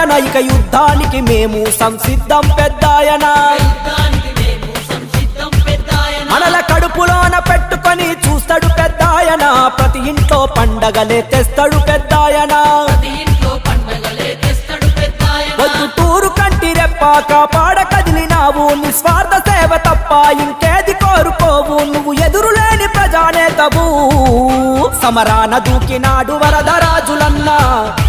పెద్దాయన ఇక యుద్ధానికి మేము సంసిద్ధం పెద్దాయన. మనల కడుపులోన పెట్టుకొని చూస్తాడు పెద్దాయన. ప్రతి ఇంట్లో పండగలే తెస్తాడు పెద్దాయన. పొద్దుటూరు కంటి రెప్ప కాపాడ కదిలినావు. నిస్వార్థ సేవ తప్ప ఇంకేది కోరుకోవు. నువ్వు ఎదురులేని ప్రజానేతవు. సమరాన దూకినాడు వరదరాజులన్నా.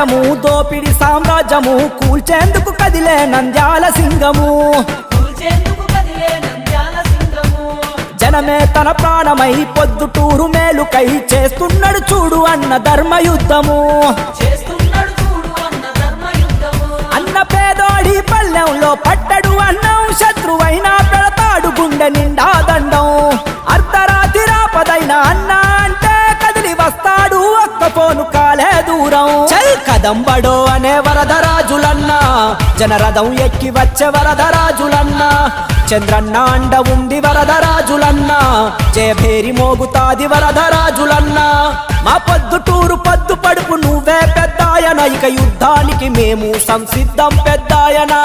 ధీరాజము దోపిడి సామ్రాజ్యము కూల్చేందుకు కదిలే నంద్యాల సింగము. జనమే తన ప్రాణమై పొద్దుటూరు మేలుకై చేస్తున్నాడు చూడు అన్న ధర్మయుద్ధము. అన్న పేదోడి పల్లెంలో పట్టడు అన్నం శత్రువైన పెడతాడు గుండె నిండా దండం. అర్ధరాత్రి రాపదైన అన్న అంటే కదిలి వస్తాడు ఒక్క పోను దూరం. చల్ కదంబడో అనే వరదరాజులన్నా జనరథం ఎక్కి వచ్చే వరదరాజులన్నా చంద్రన్న అండ ఉంది వరదరాజులన్నా చేభేరి మోగుతాది వరదరాజులన్నా మా పొద్దుటూరు పొద్దు పడుపు నువ్వే పెద్దాయన. ఇక యుద్ధానికి మేము సంసిద్ధం పెద్దాయనా.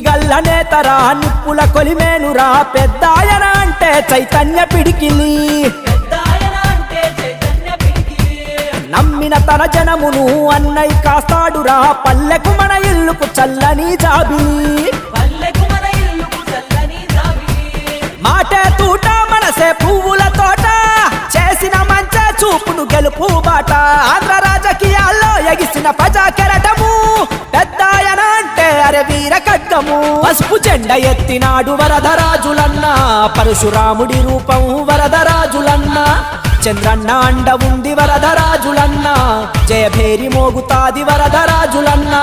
గల్ల నేతరా నిప్పుల కొలిమేనురా పెద్దాయన అంటే చైతన్య పిడికిలి. నమ్మిన తన జనమును అన్నయ్య కాస్తాడురా పల్లెకు మన ఇల్లుకు చల్లని జాబి మాటే తూట మనసే పువ్వుల తోట చేసిన మంచే చూపును గెలుపు బాట. ఆంధ్ర పసుపు చెండ ఎత్తినాడు వరదరాజులన్న. పరశురాముడి రూపం వరదరాజులన్న. చంద్రన్న అండ ఉంది వరదరాజులన్న. జయభేరి మోగుతాది వరదరాజులన్న.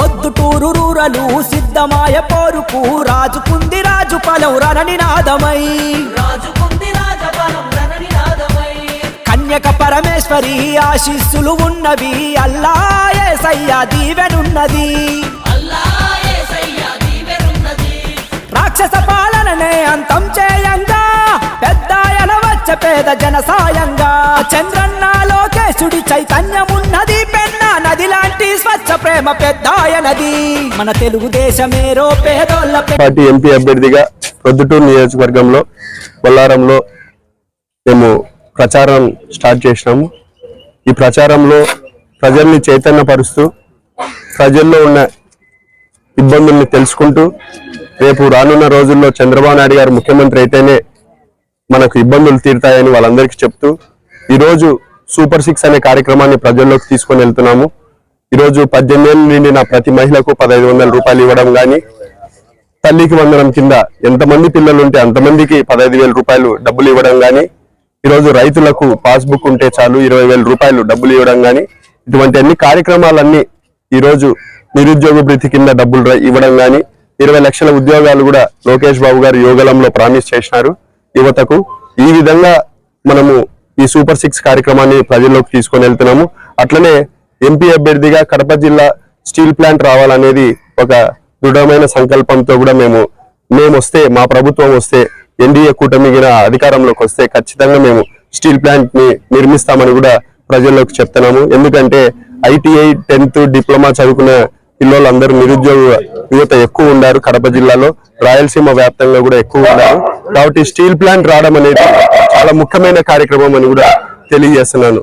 పొద్దుటూరు రూరలు సిద్ధమాయ పోరుకు రాజుకుంది రాజు పలం రణనినాదమై కన్యక పరమేశ్వరి ఆశీస్సులు ఉన్నవి అల్లాయే సయ్యా దీవెనున్నది. రాక్షస పాలననే అంతం చేయంగా పెద్దాయన వచ్చ పేద జనసాయంగా చంద్రన్నా చంద్రన్న ప్రేమ పెద్దాయనది మన తెలుగుదేశమేరో పేదోళ్ళ పార్టీ ఎంపీ అభ్యర్థిగా ప్రొద్దుటూరు నియోజకవర్గంలో బొల్లారంలో మేము ప్రచారం స్టార్ట్ చేసినాము. ఈ ప్రచారంలో ప్రజల్ని చైతన్యపరుస్తూ ప్రజల్లో ఉన్న ఇబ్బందుల్ని తెలుసుకుంటూ రేపు రానున్న రోజుల్లో చంద్రబాబు నాయుడు గారు ముఖ్యమంత్రి అయితేనే మనకు ఇబ్బందులు తీరుతాయని వాళ్ళందరికీ చెప్తూ ఈరోజు సూపర్ సిక్స్ అనే కార్యక్రమాన్ని ప్రజల్లోకి తీసుకొని వెళ్తున్నాము. ఈరోజు పద్దెనిమిది ఏళ్ళు నిండిన ప్రతి మహిళకు పదహైదు వందల రూపాయలు ఇవ్వడం కానీ తల్లికి వందనం కింద ఎంతమంది పిల్లలు ఉంటే అంతమందికి పదహైదు వేల రూపాయలు డబ్బులు ఇవ్వడం కానీ ఈరోజు రైతులకు పాస్బుక్ ఉంటే చాలు ఇరవై వేల రూపాయలు డబ్బులు ఇవ్వడం కానీ ఇటువంటి అన్ని కార్యక్రమాలన్నీ ఈరోజు నిరుద్యోగ భృతి కింద డబ్బులు ఇవ్వడం కానీ ఇరవై లక్షల ఉద్యోగాలు కూడా లోకేష్ బాబు గారు యోగలంలో ప్రామిస్ చేసినారు. యువతకు ఈ విధంగా మనము ఈ సూపర్ సిక్స్ కార్యక్రమాన్ని ప్రజల్లోకి తీసుకొని వెళ్తున్నాము. అట్లనే ఎంపీ అభ్యర్థిగా కడప జిల్లా స్టీల్ ప్లాంట్ రావాలనేది ఒక దృఢమైన సంకల్పంతో కూడా మేము మేము వస్తే మా ప్రభుత్వం వస్తే ఎన్డీఏ కూటమి అధికారంలోకి వస్తే ఖచ్చితంగా మేము స్టీల్ ప్లాంట్ని నిర్మిస్తామని కూడా ప్రజల్లోకి చెప్తున్నాము. ఎందుకంటే ఐటీఐ టెన్త్ డిప్లొమా చదువుకున్న పిల్లలందరూ నిరుద్యోగ యువత ఎక్కువ ఉన్నారు కడప జిల్లాలో. రాయలసీమ వ్యాప్తంగా కూడా ఎక్కువ ఉన్నారు. కాబట్టి స్టీల్ ప్లాంట్ రావడం అనేది చాలా ముఖ్యమైన కార్యక్రమం అని కూడా తెలియజేస్తున్నాను.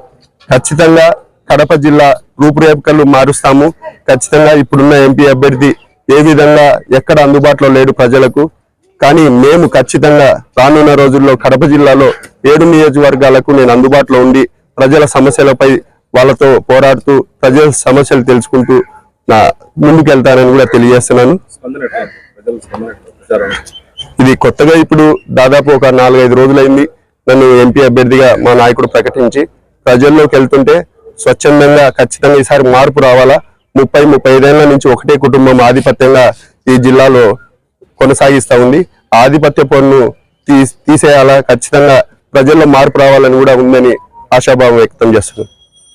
ఖచ్చితంగా కడప జిల్లా రూపురేఖలు మారుస్తాము. ఖచ్చితంగా ఇప్పుడున్న ఎంపీ అభ్యర్థి ఏ విధంగా ఎక్కడ అందుబాటులో లేడు ప్రజలకు. కానీ మేము ఖచ్చితంగా రానున్న రోజుల్లో కడప జిల్లాలో ఏడు నియోజకవర్గాలకు నేను అందుబాటులో ఉండి ప్రజల సమస్యలపై వాళ్ళతో పోరాడుతూ ప్రజల సమస్యలు తెలుసుకుంటూ నా ముందుకెళ్తానని కూడా తెలియజేస్తున్నాను. ఇది కొత్తగా ఇప్పుడు దాదాపు ఒక నాలుగైదు రోజులైంది. నన్ను ఎంపీ అభ్యర్థిగా మా నాయకుడు ప్రకటించి ప్రజల్లోకి వెళ్తుంటే స్వచ్ఛందంగా ఖచ్చితంగా ఈసారి మార్పు రావాలా? ముప్పై ముప్పై ఐదేళ్ళ నుంచి ఒకటే కుటుంబం ఆధిపత్యంగా ఈ జిల్లాలో కొనసాగిస్తూ ఉంది. ఆధిపత్య పన్ను తీసేయాలా? ఖచ్చితంగా ప్రజల్లో మార్పు రావాలని కూడా ఉందని ఆశాభావం వ్యక్తం చేస్తున్నారు.